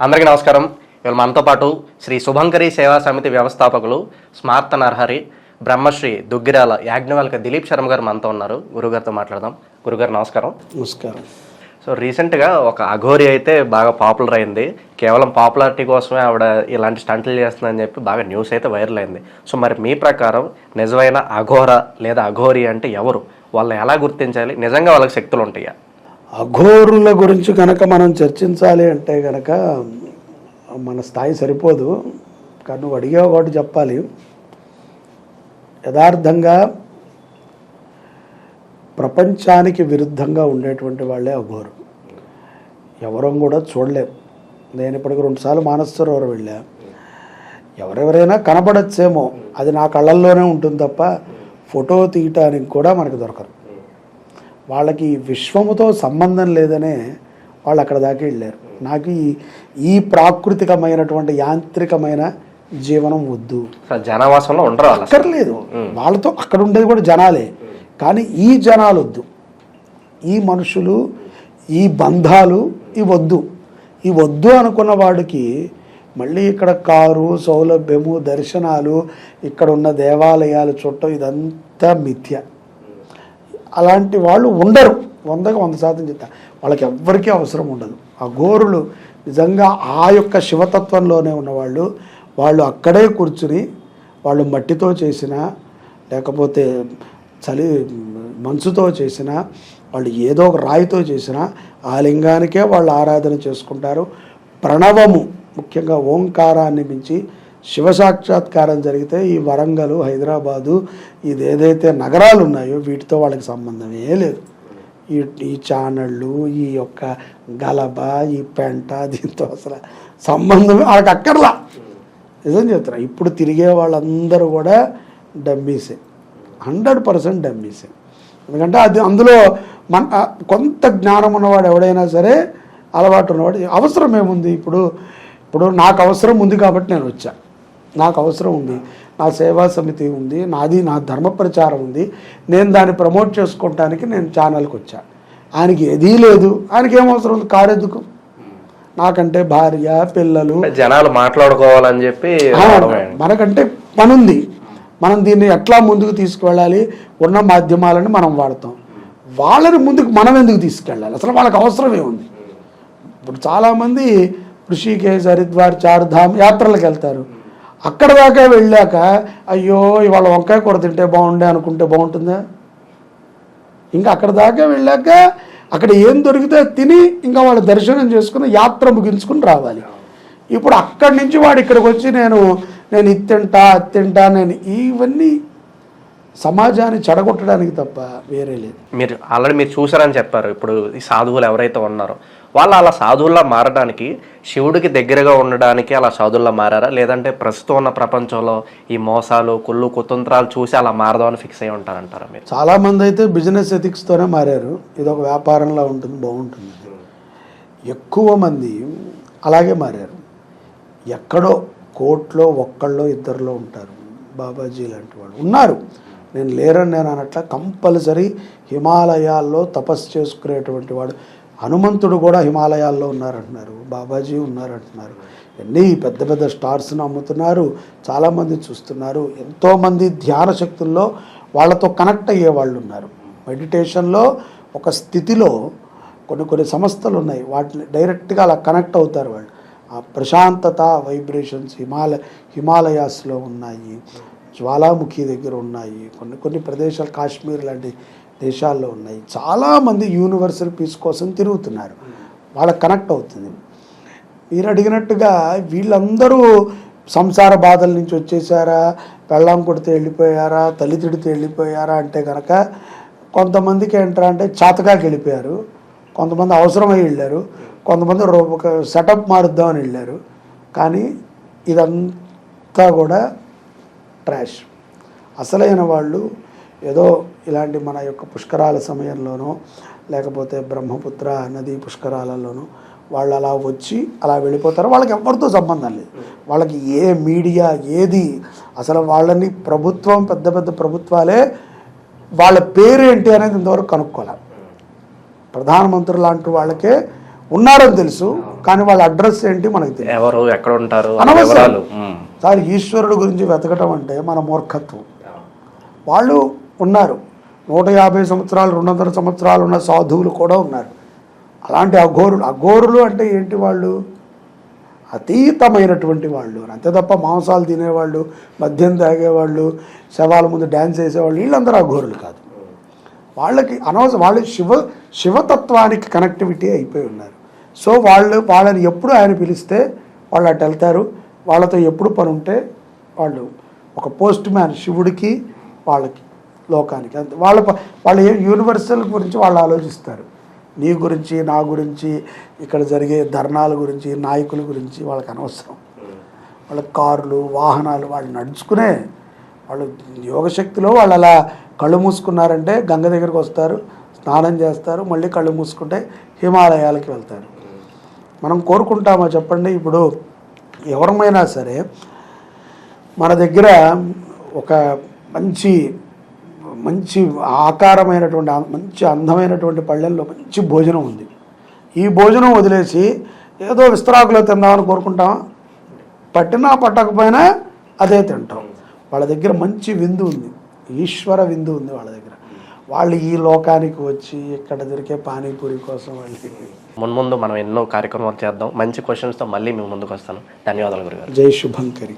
అందరికీ నమస్కారం. ఇవాళ మనతో పాటు శ్రీ శుభంకరి సేవా సమితి వ్యవస్థాపకులు స్మార్త నరహరి బ్రహ్మశ్రీ దుగ్గిరాల యాజ్ఞవల్క దిలీప్ శర్మ గారు మనతో ఉన్నారు. గురుగారితో మాట్లాడదాం. గురుగారు నమస్కారం. నమస్కారం. సో రీసెంట్గా ఒక అఘోరి అయితే బాగా పాపులర్ అయింది. కేవలం పాపులారిటీ కోసమే ఆవిడ ఇలాంటి స్టంట్లు చేస్తుందని చెప్పి బాగా న్యూస్ అయితే వైరల్ అయింది. సో మరి మీ ప్రకారం నిజమైన అఘోర లేదా అఘోరి అంటే ఎవరు? వాళ్ళని ఎలా గుర్తించాలి? నిజంగా వాళ్ళకి శక్తులు ఉంటాయా? అఘోరుల గురించి కనుక మనం చర్చించాలి అంటే కనుక మన స్థాయి సరిపోదు. కానీ నువ్వు అడిగే ఒకటి చెప్పాలి. యథార్థంగా ప్రపంచానికి విరుద్ధంగా ఉండేటువంటి వాళ్ళే అఘోరు. ఎవరం కూడా చూడలేం. నేను ఇప్పటికి రెండుసార్లు మానసరోవరం వెళ్ళా. ఎవరెవరైనా కనబడచ్చేమో అది నా కళ్ళల్లోనే ఉంటుంది తప్ప ఫోటో తీయటానికి కూడా మనకు దొరకరు వాళ్ళకి విశ్వముతో సంబంధం లేదనే వాళ్ళు అక్కడ దాకా వెళ్ళారు. నాకు ఈ ఈ ప్రాకృతికమైనటువంటి యాంత్రికమైన జీవనం వద్దు. జనవాసంలో ఉండరు. అక్కర్లేదు. వాళ్ళతో అక్కడ ఉండేది కూడా జనాలే. కానీ ఈ జనాలు వద్దు. ఈ మనుషులు ఈ బంధాలు ఈ వద్దు. ఈ వద్దు అనుకున్న వాడికి మళ్ళీ ఇక్కడ కారు సౌలభ్యము దర్శనాలు ఇక్కడ ఉన్న దేవాలయాలు చుట్టం ఇదంతా మిథ్య. అలాంటి వాళ్ళు ఉండరు. వందకు వంద శాతం చెప్తా. వాళ్ళకి ఎవ్వరికీ అవసరం ఉండదు. ఆ గోరులు నిజంగా ఆ యొక్క శివతత్వంలోనే ఉన్నవాళ్ళు. వాళ్ళు అక్కడే కూర్చుని వాళ్ళు మట్టితో చేసిన లేకపోతే చలి మంచుతో చేసిన వాళ్ళు ఏదో ఒక రాయితో చేసిన ఆ లింగానికే వాళ్ళు ఆరాధన చేసుకుంటారు. ప్రణవము ముఖ్యంగా ఓంకారాన్ని మించి శివ సాక్షాత్కారం జరిగితే ఈ వరంగల్ హైదరాబాదు ఇది ఏదైతే నగరాలు ఉన్నాయో వీటితో వాళ్ళకి సంబంధమే లేదు. ఈ ఈ ఛానళ్ళు ఈ యొక్క గలబ ఈ పెంట దీంతో అసలు సంబంధమే వాళ్ళకి అక్కర్లా. నిజం చెప్తున్నా ఇప్పుడు తిరిగే వాళ్ళందరూ కూడా డమ్మీసే. Hundred percent డమ్మీసే. ఎందుకంటే అది అందులో మన కొంత జ్ఞానం ఉన్నవాడు ఎవడైనా సరే అలవాటు ఉన్నవాడు. అవసరం ఏముంది ఇప్పుడు? ఇప్పుడు నాకు అవసరం ఉంది కాబట్టి నేను వచ్చాను నాకు అవసరం ఉంది నా సేవా సమితి ఉంది నాది నా ధర్మ ప్రచారం ఉంది నేను దాన్ని ప్రమోట్ చేసుకోవటానికి నేను ఛానల్కి వచ్చా. ఆయనకి ఏదీ లేదు. ఆయనకి ఏం అవసరం ఉంది? కారు ఎందుకు? నాకంటే భార్య పిల్లలు. జనాలు మాట్లాడుకోవాలని చెప్పి మనకంటే పని ఉంది మనం దీన్ని ఎట్లా ముందుకు తీసుకువెళ్ళాలి? ఉన్న మాధ్యమాలను మనం వాడతాం. వాళ్ళని ముందుకు మనం ఎందుకు తీసుకెళ్ళాలి? అసలు వాళ్ళకి అవసరం ఏముంది ఇప్పుడు చాలామంది ఋషికేశ్ హరిద్వార్ చార్ధామ్ యాత్రలకు వెళ్తారు. అక్కడ దాకా వెళ్ళాక అయ్యో ఇవాళ వంకాయ కూర తింటే బాగుండే అనుకుంటే బాగుంటుందా? ఇంకా అక్కడ దాకా వెళ్ళాక అక్కడ ఏం దొరికితే తిని ఇంకా వాళ్ళు దర్శనం చేసుకుని యాత్ర ముగించుకుని రావాలి. ఇప్పుడు అక్కడి నుంచి వాడు ఇక్కడికి వచ్చి నేను నేను ఇది తింటా అది తింటా నేను ఇవన్నీ సమాజాన్ని చెడగొట్టడానికి తప్ప వేరే లేదు. మీరు ఆల్రెడీ మీరు చూసారని చెప్పారు. ఇప్పుడు ఈ సాధువులు ఎవరైతే ఉన్నారో వాళ్ళు అలా సాధువుల్లా మారడానికి శివుడికి దగ్గరగా ఉండడానికి అలా సాధువుల్లా మారారా? లేదంటే ప్రస్తుతం ఉన్న ప్రపంచంలో ఈ మోసాలు కుళ్ళు కుతంత్రాలు చూసి అలా మారదామని ఫిక్స్ అయి ఉంటారంటారా మీరు? చాలామంది అయితే బిజినెస్ ఎథిక్స్తోనే మారారు. ఇది ఒక వ్యాపారంలా ఉంటుంది బాగుంటుంది. ఎక్కువ మంది అలాగే మారారు. ఎక్కడో కోట్లో ఒక్కళ్ళో ఇద్దరిలో ఉంటారు. బాబాజీ లాంటి వాళ్ళు ఉన్నారు. నేను లేరని నేను అనట్లా కంపల్సరీ హిమాలయాల్లో తపస్సు చేసుకునేటువంటి వాడు హనుమంతుడు కూడా హిమాలయాల్లో ఉన్నారంటున్నారు బాబాజీ ఉన్నారంటున్నారు. ఎన్ని పెద్ద పెద్ద స్టార్స్ను అమ్ముతున్నారు చాలామంది చూస్తున్నారు. ఎంతోమంది ధ్యాన శక్తుల్లో వాళ్ళతో కనెక్ట్ అయ్యే వాళ్ళు ఉన్నారు. మెడిటేషన్లో ఒక స్థితిలో కొన్ని కొన్ని సంస్థలు ఉన్నాయి. వాటిని డైరెక్ట్గా అలా కనెక్ట్ అవుతారు వాళ్ళు. ఆ ప్రశాంతత వైబ్రేషన్స్ హిమాలయ హిమాలయాస్లో ఉన్నాయి. జ్వాలాముఖి దగ్గర ఉన్నాయి. కొన్ని కొన్ని ప్రదేశాలు కాశ్మీర్ లాంటి దేశాల్లో ఉన్నాయి. చాలామంది యూనివర్సల్ పీస్ కోసం తిరుగుతున్నారు. వాళ్ళకి కనెక్ట్ అవుతుంది. మీరు అడిగినట్టుగా వీళ్ళందరూ సంసార బాధల నుంచి వచ్చేసారా? పెళ్ళాం కొడితే వెళ్ళిపోయారా? తల్లి తిడితే వెళ్ళిపోయారా? అంటే కనుక కొంతమందికి ఏంటరా అంటే చాతకాకి వెళ్ళిపోయారు. కొంతమంది అవసరమై వెళ్ళారు. కొంతమంది రో- ఒక సెటప్ మారుద్దామని వెళ్ళారు. కానీ ఇదంతా కూడా ట్రాష్. అసలైన వాళ్ళు ఏదో ఇలాంటి మన యొక్క పుష్కరాల సమయంలోనో లేకపోతే బ్రహ్మపుత్ర నది పుష్కరాలలోనో వాళ్ళు అలా వచ్చి అలా వెళ్ళిపోతారు. వాళ్ళకి ఎవరితో సంబంధం లేదు. వాళ్ళకి ఏ మీడియా ఏది అసలు వాళ్ళని ప్రభుత్వం పెద్ద పెద్ద ప్రభుత్వాలే వాళ్ళ పేరేంటి అనేది ఇంతవరకు కనుక్కోవాలి ప్రధానమంత్రి లాంటి వాళ్ళకే ఉన్నారని తెలుసు కానీ వాళ్ళ అడ్రస్ ఏంటి మనకు తెలియదు ఎవరు ఎక్కడ ఉంటారు ఆ అనవసరం. వివరాలు. ఉమ్. సార్ ఈశ్వరుడు గురించి వెతకటం అంటే మన మూర్ఖత్వం. వాళ్ళు ఉన్నారు. నూట యాభై సంవత్సరాలు రెండు వందల సంవత్సరాలు ఉన్న సాధువులు కూడా ఉన్నారు. అలాంటి అఘోరులు అఘోరులు అంటే ఏంటి వాళ్ళు? అతీతమైనటువంటి వాళ్ళు. అంతే తప్ప మాంసాలు తినేవాళ్ళు మద్యం తాగేవాళ్ళు శవాల ముందు డ్యాన్స్ చేసేవాళ్ళు వీళ్ళందరూ అఘోరులు కాదు. వాళ్ళకి అనవసరం వాళ్ళు శివ శివతత్వానికి కనెక్టివిటీ అయిపోయి ఉన్నారు. సో వాళ్ళు వాళ్ళని ఎప్పుడు ఆయన పిలిస్తే వాళ్ళు అటు వెళ్తారు. వాళ్ళతో ఎప్పుడు పని ఉంటే వాళ్ళు ఒక పోస్ట్ మ్యాన్ శివుడికి వాళ్ళకి లోకానికి. అంతే. వాళ్ళ వాళ్ళ యూనివర్సల్ గురించి వాళ్ళు ఆలోచిస్తారు. నీ గురించి నా గురించి ఇక్కడ జరిగే ధర్నాల గురించి నాయకుల గురించి వాళ్ళకి అనవసరం. వాళ్ళ కార్లు వాహనాలు వాళ్ళు నడుచుకునే వాళ్ళు యోగశక్తిలో వాళ్ళు అలా కళ్ళు మూసుకున్నారంటే గంగ దగ్గరికి వస్తారు స్నానం చేస్తారు మళ్ళీ కళ్ళు మూసుకుంటే హిమాలయాలకి వెళ్తారు. మనం కోరుకుంటామా చెప్పండి? ఇప్పుడు ఎవరమైనా సరే మన దగ్గర ఒక మంచి మంచి ఆకారమైనటువంటి మంచి అందమైనటువంటి పళ్ళెల్లో మంచి భోజనం ఉంది. ఈ భోజనం వదిలేసి ఏదో విస్తరాకులో తిందామని కోరుకుంటామా? పట్టినా పట్టకపోయినా అదే తింటాం. వాళ్ళ దగ్గర మంచి విందు ఉంది. ఈశ్వర విందు ఉంది వాళ్ళ దగ్గర. వాళ్ళు ఈ లోకానికి వచ్చి ఇక్కడ దొరికే పానీపూరి కోసం వాళ్ళు మున్ముందు మనం ఎన్నో కార్యక్రమాలు చేద్దాం. మంచి క్వశ్చన్స్తో మళ్ళీ మీ ముందుకు వస్తాను. ధన్యవాదాలు గురుగారు. జై శుభంకరి.